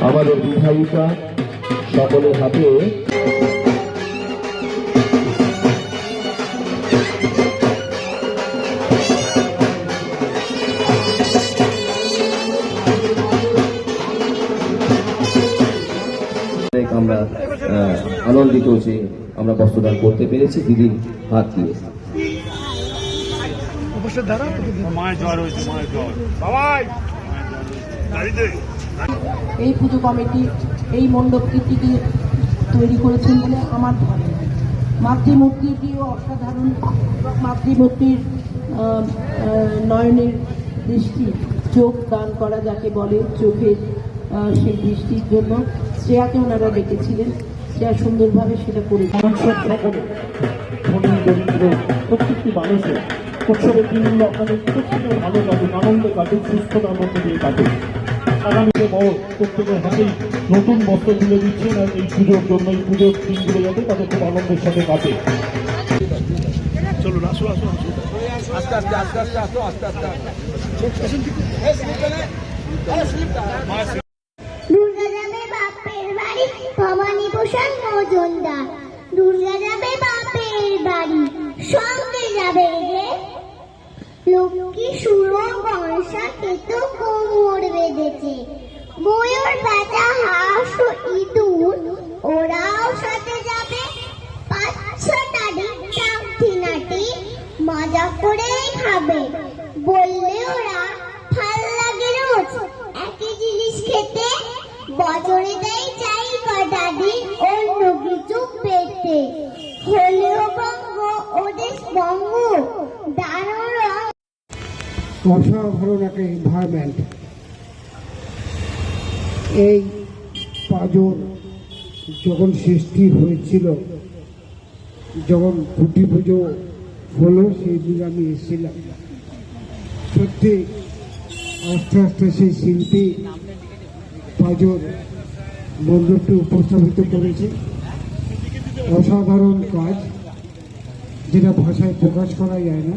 প্রশংসা সকলের হাতে আমরা আনন্দিত যে আমরা বস্ত্রদান করতে পেরেছি। দিদির হাত দিয়ে। মায়ের জ্বর হয়েছে মায়ের জ্বর। বাবাই গাড়িতে এই পুজো কমিটি, এই মণ্ডপ কীর্তিকে তৈরি করেছেন বলে আমার লাগে মাতৃমূর্তিটিও অসাধারণ। মাতৃমূর্তির নয়নের দৃষ্টি চোখ দান করা যাকে বলে চোখের সেই দৃষ্টির জন্য। শ্রেয়াকে ওনারা ডেকেছিলেন শ্রেয়া সুন্দরভাবে সেটা করে প্রত্যেকটি মানুষের উৎসবের দিনগুলো আপনাদের প্রত্যেকের ভালো কাটুক আনন্দে কাটুক, সুস্থতার মধ্যে দিয়ে কাটুক। আগামীতে বড় প্রত্যেকের হাতেই নতুন বস্ত্র তুলে দিচ্ছেন আর এই পুজোর জন্য এই পুজোর দিনগুলো যাতে তাদের খুব আনন্দের সাথে কাটে। চলুন আসো আসো আসো দুর্গা যাবে বাপের বাড়ি ভবানী ভূষণ মজুমদার। দুর্গা যাবে বাপের বাড়ি সঙ্গে যাবে লক্ষ্মী সুর বর্ষা কেতু কোমর বেঁধেছে। ময়ূর বেচা হাঁস ও ইঁদুর, ওরাও সাথে যাবে। পাঁচ ছটারি টাকটি নাটি মজা করেই খাবে। বললে ওরা, ভালো লাগে রোজ। একই জিনিস খেতে বছরে দেয় অসাধারণ একটা এনভায়রনমেন্ট এই পাজর যখন সৃষ্টি হয়েছিল, যখন খুঁটি পুজো হলো, সেই দিন আমি এসেছিলাম। সত্যি, আস্তে আস্তে সেই শিল্পী পাজর মণ্ডপটি উপস্থাপিত করেছে। অসাধারণ কাজ, যেটা ভাষায় প্রকাশ করা যায় না।